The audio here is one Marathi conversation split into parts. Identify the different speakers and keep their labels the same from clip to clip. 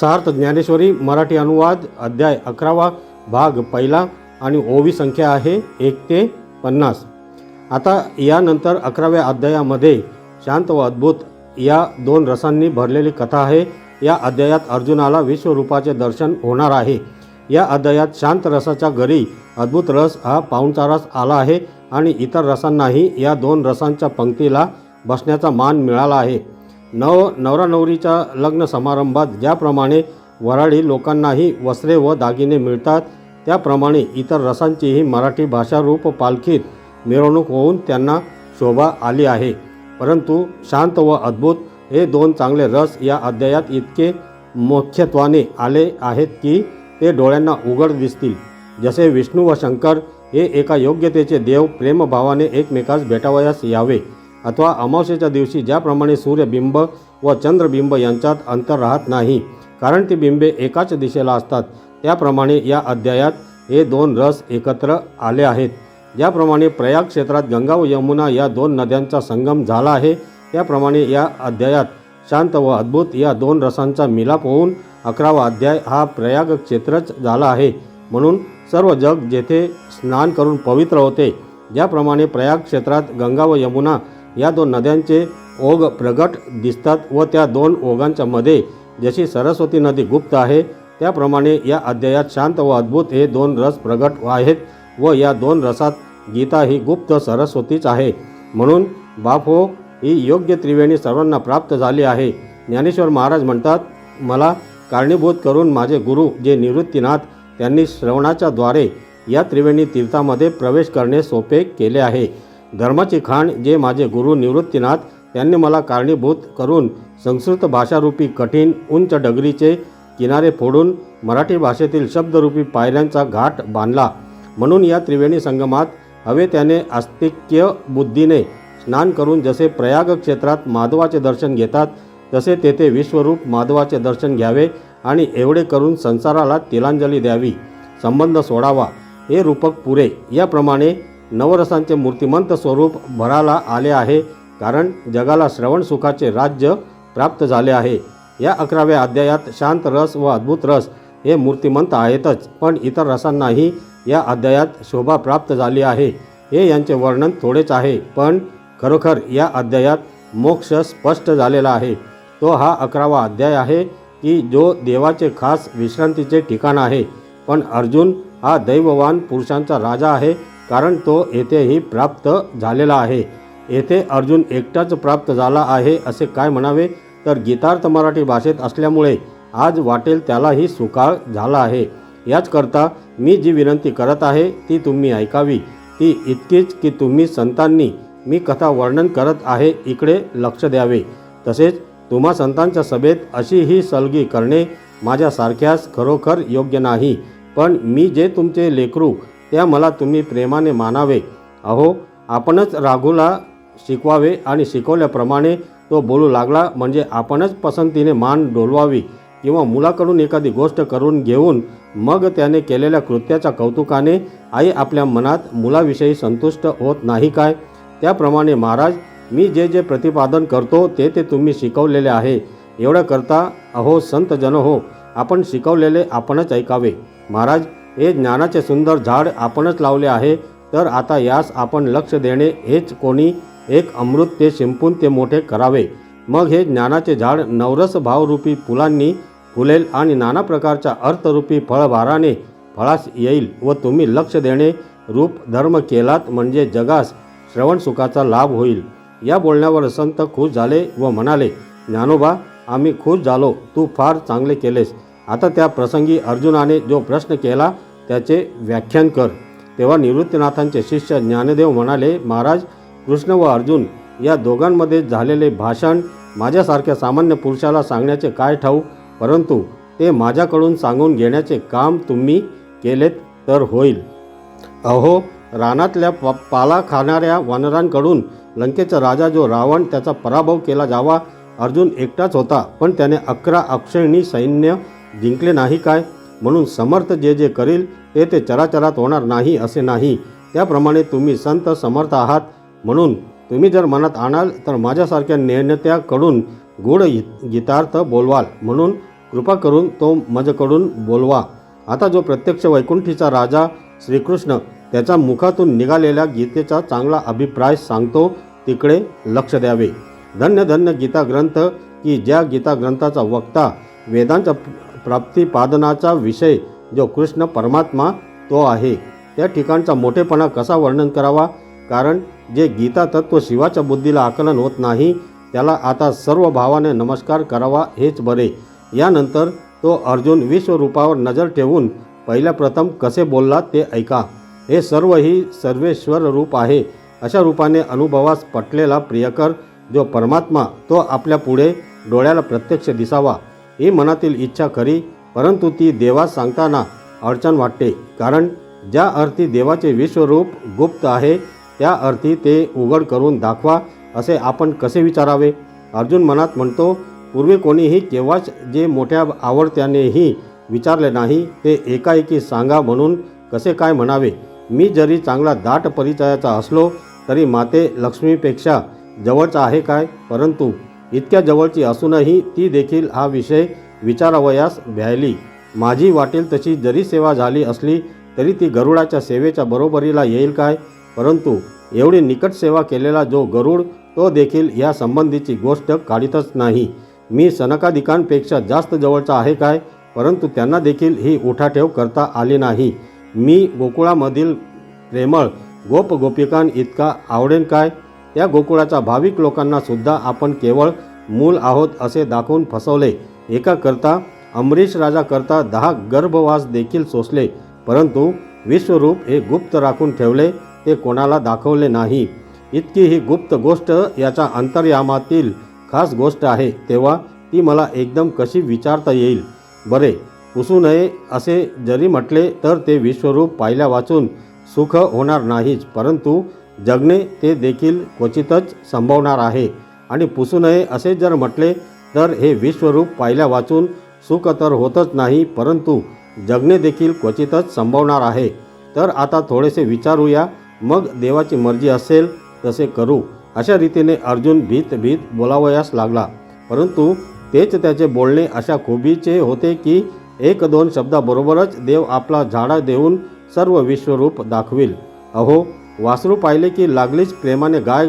Speaker 1: सार्थ ज्ञानेश्वरी मराठी अनुवाद अध्याय अकरावा भाग पहिला आणि ओवी संख्या आहे एक ते पन्नास. आता यानंतर अकराव्या अध्यायामध्ये शांत व अद्भुत या दोन रसांनी भरलेली कथा आहे. या अध्यायात अर्जुनाला विश्वरूपाचे दर्शन होणार आहे. या अध्यायात शांत रसाच्या घरी अद्भुत रस हा पाहुणचारास आला आहे आणि इतर रसांनाही या दोन रसांच्या पंक्तीला बसण्याचा मान मिळाला आहे. नव नवरा नवरीच्या लग्न समारंभात ज्याप्रमाणे वराडी लोकांनाही वस्त्रे व दागिने मिळतात त्याप्रमाणे इतर रसांचीही मराठी भाषारूप पालखीत मिरवणूक होऊन त्यांना शोभा आली आहे. परंतु शांत व अद्भुत हे दोन चांगले रस या अध्यायात इतके मुख्यत्वाने आले आहेत की ते डोळ्यांना उघड दिसतील. जसे विष्णू व शंकर हे एका योग्यतेचे देव प्रेमभावाने एकमेकास भेटावयास यावे. अथवा अमावस्येच्या दिवशी ज्याप्रमाणे सूर्यबिंब व चंद्रबिंब यांच्यात अंतर राहत नाही कारण ती बिंबे एकाच दिशेला असतात. त्याप्रमाणे या अध्यायात हे दोन रस एकत्र आले आहेत. ज्याप्रमाणे प्रयाग क्षेत्रात गंगा व यमुना या दोन नद्यांचा संगम झाला आहे त्याप्रमाणे या अध्यायात शांत व अद्भुत या दोन रसांचा मिलाप होऊन अकरावा अध्याय हा प्रयाग क्षेत्रच झाला आहे. म्हणून सर्व जग जेथे स्नान करून पवित्र होते ज्याप्रमाणे प्रयाग क्षेत्रात गंगा व यमुना या दोन नद्यांचे ओघ प्रगट दिसतात व त्या दोन ओघांच्या मध्ये जशी सरस्वती नदी गुप्त आहे त्याप्रमाणे या अध्यायात शांत व अद्भुत हे दोन रस प्रगट आहेत व या दोन रसात गीता ही गुप्त सरस्वतीच आहे. म्हणून बाफो हो, ही योग्य त्रिवेणी सर्वांना प्राप्त झाली आहे. ज्ञानेश्वर महाराज म्हणतात मला कारणीभूत करून माझे गुरु जे निवृत्तीनाथ त्यांनी श्रवणाच्या द्वारे या त्रिवेणी तीर्थामध्ये प्रवेश करणे सोपे केले आहे. धर्माची खाण जे माझे गुरु निवृत्तीनाथ त्यांनी मला कारणीभूत करून संस्कृत भाषारूपी कठीण उंच डगरीचे किनारे फोडून मराठी भाषेतील शब्दरूपी पायऱ्यांचा घाट बांधला. म्हणून या त्रिवेणी संगमात हवे त्याने आस्तिक्य बुद्धीने स्नान करून जसे प्रयाग क्षेत्रात माधवाचे दर्शन घेतात तसे तेथे विश्वरूप माधवाचे दर्शन घ्यावे आणि एवढे करून संसाराला तिलांजली द्यावी. संबंध सोडावा. हे रूपक पुरे. याप्रमाणे नवरसांचे मूर्तिमंत स्वरूप भराला आले आहे कारण जगाला श्रवण सुखाचे राज्य प्राप्त झाले आहे. या अकराव्या अध्यायात शांत रस व अद्भुत रस हे मूर्तिमंत आहेतच पण इतर रसांनाही या अध्यायात शोभा प्राप्त झाली आहे. हे यांचे वर्णन थोडेच आहे पण खरोखर या अध्यायात मोक्ष स्पष्ट झालेला आहे. तो हा अकरावा अध्याय आहे की जो देवाचे खास विश्रांतीचे ठिकाण आहे पण अर्जुन हा दैववान पुरुषांचा राजा आहे कारण तो येथेही प्राप्त झालेला आहे. येथे अर्जुन एकटाच प्राप्त झाला आहे असे काय म्हणावे? तर गीतार्थ मराठी भाषेत असल्यामुळे आज वाटेल त्यालाही सुकाळ झाला आहे. याचकरता मी जी विनंती करत आहे ती तुम्ही ऐकावी. ती इतकीच की तुम्ही संतांनी मी कथा वर्णन करत आहे इकडे लक्ष द्यावे. तसेच तुम्हा संतांच्या सभेत अशी ही सलगी करणे माझ्यासारख्यास खरोखर योग्य नाही. पण मी जे तुमचे लेकरू त्या मला तुम्ही प्रेमाने मानावे. अहो आपणच राघूला शिकवावे आणि शिकवल्याप्रमाणे तो बोलू लागला म्हणजे आपणच पसंतीने मान डोलवावी किंवा मुलाकडून एखादी गोष्ट करून घेऊन मग त्याने केलेल्या कृत्याच्या कौतुकाने आई आपल्या मनात मुलाविषयी संतुष्ट होत नाही काय? त्याप्रमाणे महाराज मी जे जे प्रतिपादन करतो ते ते तुम्ही शिकवलेले आहे. एवढं करता अहो संत जन हो आपण शिकवलेले आपणच ऐकावे. महाराज हे ज्ञानाचे सुंदर झाड आपणच लावले आहे तर आता यास आपण लक्ष देणे हेच कोणी एक अमृत ते शिंपून ते मोठे करावे. मग हे ज्ञानाचे झाड नवरस भावरूपी फुलांनी फुलेल आणि नाना प्रकारच्या अर्थरूपी फळभाराने फळास येईल व तुम्ही लक्ष देणे रूप धर्म केलात म्हणजे जगास श्रवण सुखाचा लाभ होईल. या बोलण्यावर संत खुश झाले व म्हणाले ज्ञानोबा आम्ही खुश झालो तू फार चांगले केलेस. आता त्या प्रसंगी अर्जुनाने जो प्रश्न केला त्याचे व्याख्यान कर. तेव्हा निवृत्तीनाथांचे शिष्य ज्ञानदेव म्हणाले महाराज कृष्ण व अर्जुन या दोघांमध्ये झालेले भाषण माझ्यासारख्या सामान्य पुरुषाला सांगण्याचे काय ठाऊ परंतु ते माझ्याकडून सांगून घेण्याचे काम तुम्ही केलेत तर होईल. अहो रानातल्या प पाला खाणाऱ्या वानरांकडून लंकेचा राजा जो रावण त्याचा पराभव केला जावा अर्जुन एकटाच होता पण त्याने अकरा अक्षयणी सैन्य जिंकले नाही काय? म्हणून समर्थ जे जे करील ते ते चराचरात होणार नाही असे नाही. त्याप्रमाणे तुम्ही संत समर्थ आहात. म्हणून तुम्ही जर मनात आणाल तर माझ्यासारख्या नेणत्याकडून गूढ गीतार्थ बोलवाल. म्हणून कृपा करून तो माझ्याकडून बोलवा. आता जो प्रत्यक्ष वैकुंठीचा राजा श्रीकृष्ण त्याच्या मुखातून निघालेल्या गीतेचा चांगला अभिप्राय सांगतो तिकडे लक्ष द्यावे. धन्य धन्य गीता ग्रंथ की ज्या गीता ग्रंथाचा वक्ता वेदांच्या प्राप्तिपादनाचा विषय जो कृष्ण परमात्मा तो आहे. त्या ठिकाणचा मोठेपणा कसा वर्णन करावा? कारण जे गीता तत्व शिवाच्या बुद्धीला आकलन होत नाही त्याला आता सर्व भावाने नमस्कार करावा हेच बरे. यानंतर तो अर्जुन विश्वरूपावर नजर ठेवून पहिल्या प्रथम कसे बोलला ते ऐका. हे सर्व ही सर्वेश्वर रूप आहे. अशा रूपाने अनुभवास पटलेला प्रियकर जो परमात्मा तो आपल्या पुढे डोळ्याला प्रत्यक्ष दिसावा. ही मनातील इच्छा खरी परंतु ती देवास सांगताना अडचण वाटते. कारण ज्या अर्थी देवाचे विश्वरूप गुप्त आहे त्या अर्थी ते उघड करून दाखवा असे आपण कसे विचारावे? अर्जुन मनात म्हणतो पूर्वी कोणीही केव्हाच जे मोठ्या आवडत्यानेही विचारले नाही ते एकाएकी सांगा म्हणून कसे काय म्हणावे? मी जरी चांगला दाट परिचयाचा असलो तरी माते लक्ष्मीपेक्षा जवळचा आहे काय? परंतु इतक्या जवळची असूनही ती देखील हा विषय विचारावयास भ्यायली. माझी वाटेल तशी जरी सेवा झाली असली तरी ती गरुडाच्या सेवेच्या बरोबरीला येईल काय? परंतु एवढी निकट सेवा केलेला जो गरुड तो देखील या संबंधीची गोष्ट काढीतच नाही. मी सनकाधिकांपेक्षा जास्त जवळचा आहे काय? परंतु त्यांना देखील ही उठाठेव करता आली नाही. मी गोकुळामधील प्रेमळ गोप इतका आवडेन काय? या गोकुळाच्या भाविक लोकांना सुद्धा आपण केवळ मूल आहोत असे दाखवून फसवले. एका करता अमरीश राजा करता दहा गर्भवास देखील सोसले. परंतु विश्वरूप हे गुप्त राखून ठेवले ते कोणाला दाखवले नाही. इतकी ही गुप्त गोष्ट याच्या अंतर्यामातील खास गोष्ट आहे तेव्हा ती मला एकदम कशी विचारता येईल? बरे पुसू नये असे जरी म्हटले तर ते विश्वरूप पाहिल्या वाचून सुख होणार नाहीच. परंतु जगणे ते देखील क्वचितच संभवणार आहे. आणि पुसू नये असे जर म्हटले तर हे विश्वरूप पाहिल्या वाचून सुख तर होतच नाही परंतु जगणे देखील क्वचितच संभवणार आहे. तर आता थोडेसे विचारूया. मग देवाची मर्जी असेल तसे करू. अशा रीतीने अर्जुन भीत भीत बोलावयास लागला. परंतु तेच त्याचे बोलणे अशा खुबीचे होते की एक दोन शब्दाबरोबरच देव आपला झाडा देऊन सर्व विश्वरूप दाखविल. अहो वासरू पाहिले की लागलीच प्रेमाने गाय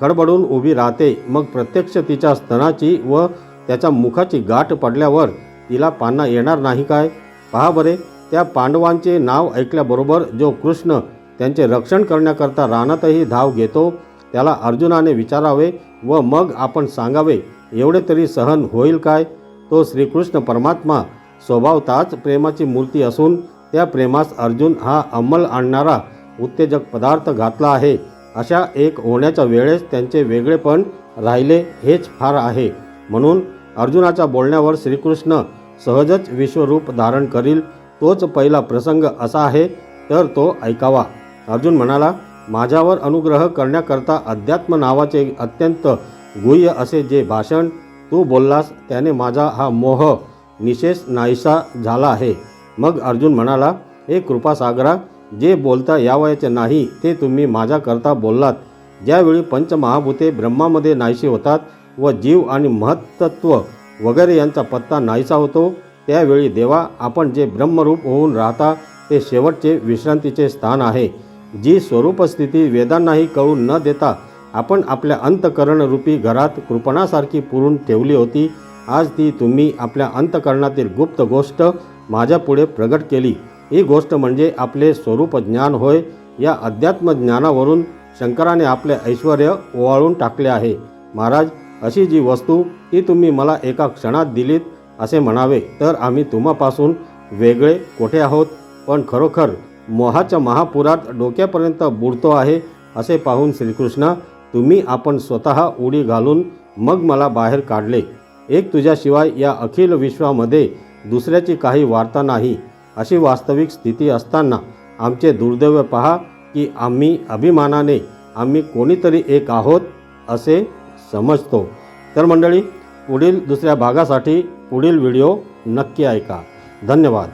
Speaker 1: खडबडून उभी राहते. मग प्रत्यक्ष तिच्या स्तनाची व त्याच्या मुखाची गाठ पडल्यावर तिला पान्हा येणार नाही काय? पहा बरे त्या पांडवांचे नाव ऐकल्याबरोबर जो कृष्ण त्यांचे रक्षण करण्याकरता रानातही धाव घेतो त्याला अर्जुनाने विचारावे व मग आपण सांगावे एवढे तरी सहन होईल काय? तो श्रीकृष्ण परमात्मा स्वभावताच प्रेमाची मूर्ती असून त्या प्रेमास अर्जुन हा अंमल आणणारा उत्तेजक पदार्थ घातला आहे. अशा एक होण्याच्या वेळेस त्यांचे वेगळेपण राहिले हेच फार आहे. म्हणून अर्जुनाच्या बोलण्यावर श्रीकृष्ण सहजच विश्वरूप धारण करील तोच पहिला प्रसंग असा आहे तर तो ऐकावा. अर्जुन म्हणाला माझ्यावर अनुग्रह करण्याकरता अध्यात्म नावाचे अत्यंत गुह्य असे जे भाषण तू बोललास त्याने माझा हा मोह निशेष नाहीसा झाला आहे. मग अर्जुन म्हणाला हे कृपासागरा जे बोलता यावयाचे नाही ते तुम्ही माझ्याकरता बोललात. ज्यावेळी पंचमहाभूते ब्रह्मामध्ये नाहीशी होतात व जीव आणि महत्त्व वगैरे यांचा पत्ता नाहीसा होतो त्यावेळी देवा आपण जे ब्रह्मरूप होऊन राहता ते शेवटचे विश्रांतीचे स्थान आहे. जी स्वरूपस्थिती वेदांनाही कळून न देता आपण आपल्या अंतकरणरूपी घरात कृपणासारखी पुरून ठेवली होती. आज ती तुम्ही आपल्या अंतकरणातील गुप्त गोष्ट माझ्यापुढे प्रगट केली. ही गोष्ट म्हणजे आपले स्वरूप ज्ञान होय या अध्यात्म ज्ञानावरून शंकराने आपले ऐश्वर ओवाळून टाकले आहे. महाराज अशी जी वस्तू ती तुम्ही मला एका क्षणात दिलीत असे म्हणावे तर आम्ही तुम्हापासून वेगळे कोठे आहोत? पण खरोखर मोहाच्या महापुरात डोक्यापर्यंत बुडतो आहे असे पाहून श्रीकृष्ण तुम्ही आपण स्वतः उडी घालून मग मला बाहेर काढले. एक तुझ्याशिवाय या अखिल विश्वामध्ये दुसऱ्याची काही वार्ता नाही. अशी वास्तविक स्थिती असताना आमचे दुर्दैव पहा की आम्ही अभिमानाने आम्ही कोणीतरी एक आहोत असे समजतो. तर मंडळी पुढील दुसऱ्या भागासाठी पुढील व्हिडिओ नक्की ऐका. धन्यवाद.